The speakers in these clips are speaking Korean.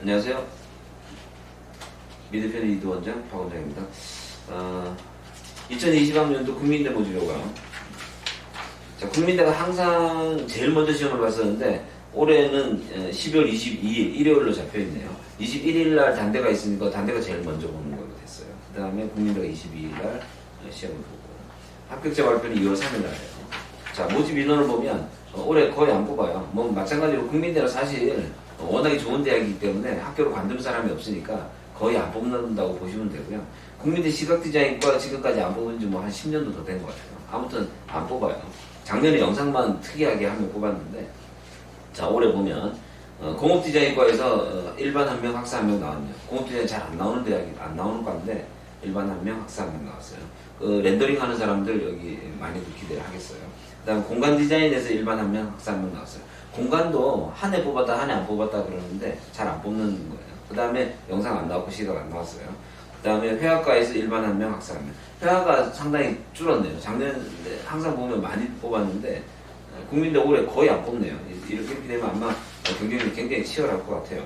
안녕하세요. 미대편 이두 원장 박원장입니다. 어, 2020학년도 국민대 모집요강. 자, 국민대가 항상 제일 먼저 시험을 봤었는데 올해는 어, 12월 22일 일요일로 잡혀 있네요. 21일 날 단대가 있으니까 단대가 제일 먼저 보는 걸로 됐어요. 그 다음에 국민대가 22일 날 어, 시험을 보고 합격자 발표는 2월 3일 날이에요. 자, 모집 인원을 보면 어, 올해 거의 안 뽑아요. 뭐 마찬가지로 국민대는 사실 어, 워낙에 좋은 대학이기 때문에 학교로 관두는 사람이 없으니까 거의 안 뽑는다고 보시면 되고요. 국민대 시각디자인과 지금까지 안 뽑은 지 뭐 한 10년도 더 된 것 같아요. 아무튼 안 뽑아요. 작년에 영상만 특이하게 한 명 뽑았는데 자 올해 보면 어, 공업디자인과에서 어, 일반 한 명, 학사 한 명 나왔네요. 공업디자인 잘 안 나오는 대학이 안 나오는 과인데 일반 한 명, 학사 한 명 나왔어요. 그 렌더링 하는 사람들 여기 많이 기대를 하겠어요. 그 다음 공간 디자인에서 일반 한 명, 학사 한 명 나왔어요. 공간도 한 해 뽑았다, 한 해 안 뽑았다 그러는데 잘 안 뽑는 거예요. 그 다음에 영상 안 나왔고 시각 안 나왔어요. 그 다음에 회화과에서 일반 한 명, 학사 한 명. 회화가 상당히 줄었네요. 작년에 항상 보면 많이 뽑았는데 어, 국민대 올해 거의 안 뽑네요. 이렇게 되면 아마 경쟁이 굉장히 치열할 것 같아요.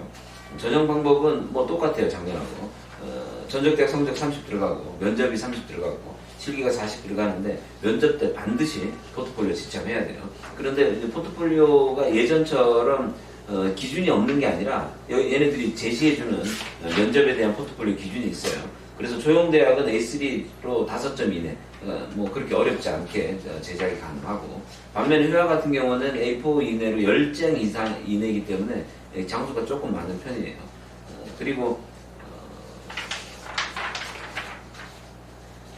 전형 방법은 뭐 똑같아요, 작년하고. 어, 전적대학 성적 30 들어가고, 면접이 30 들어가고, 실기가 40 들어가는데, 면접 때 반드시 포트폴리오 지참해야 돼요. 그런데 포트폴리오가 예전처럼 어, 기준이 없는 게 아니라, 여- 얘네들이 제시해주는 어, 면접에 대한 포트폴리오 기준이 있어요. 그래서 조용대학은 A3로 5점 이내, 어, 뭐 그렇게 어렵지 않게 어, 제작이 가능하고, 반면에 회화 같은 경우는 A4 이내로 10장 이상 이내이기 때문에 예, 장수가 조금 많은 편이에요. 어, 그리고 어,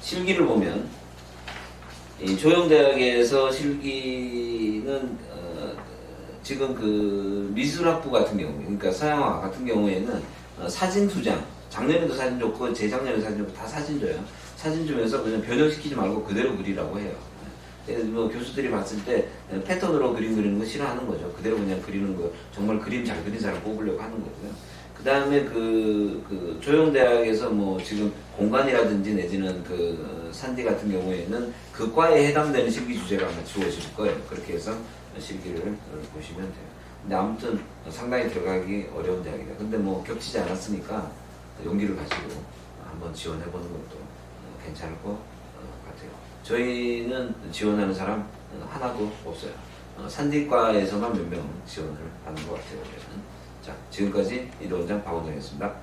실기를 보면 이 조영대학에서 실기는 어, 지금 그 미술학부 같은 경우, 그러니까 서양화 같은 경우에는 어, 사진 두 장, 작년에도 사진 줬고 재작년에도 사진 줬고 다 사진 줘요. 사진 주면서 그냥 변형시키지 말고 그대로 그리라고 해요. 그래서 뭐 교수들이 봤을 때 패턴으로 그림 그리는 거 싫어하는 거죠. 그대로 그냥 그리는 거 정말 그림 잘 그린 사람 뽑으려고 하는 거고요. 그 다음에 그, 그 조용대학에서 뭐 지금 공간이라든지 내지는 그 산디 같은 경우에는 그 과에 해당되는 실기 주제가 아마 주어질 거예요. 그렇게 해서 실기를 보시면 돼요. 근데 아무튼 상당히 들어가기 어려운 대학이다. 근데 뭐 겹치지 않았으니까 용기를 가지고 한번 지원해보는 것도 괜찮을 것 같아요. 저희는 지원하는 사람 어, 하나도 없어요. 어, 산디과에서만 몇 명 지원을 하는 것 같아요. 자, 지금까지 이도원장 박원장이었습니다.